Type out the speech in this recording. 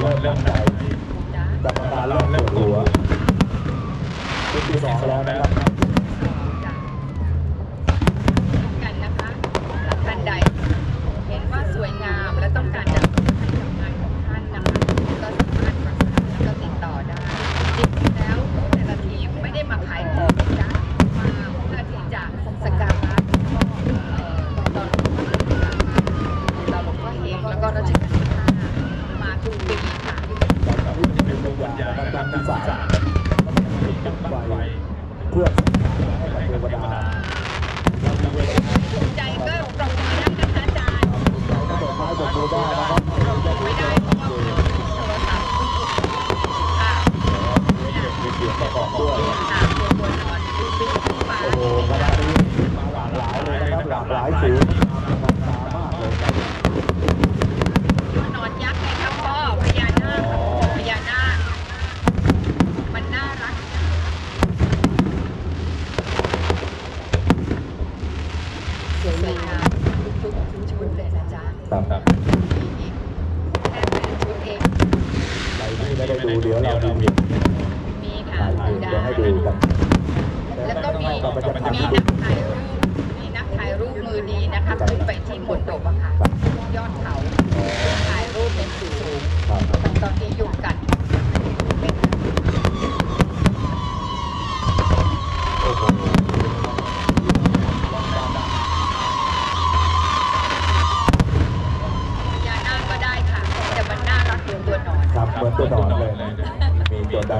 โลกเรื่องใจจับตาโลกเรื่องตัวที่สองแล้วนะครับ เพื่อให้เทวดาภูมิใจก็ปรบมือได้นะคะอาจารย์ปรบมือได้นะครับไม่ได้เพราะว่าโทรศัพท์ค่ะ วยงามทุกๆชุดเลยนะจ๊ะครับครับมีอีกแค่แปดชุดเองใครที่ไม่ได้ดูเดี๋ยวเราดูมีมีค่ะถ่ายดูเดี๋ยวให้ได้ดูกันแล้วก็มีต่อไปจะมีทำ เหมือนตัวหนอนครับเหมือนตัวหนอนเลยนะมีตัวใด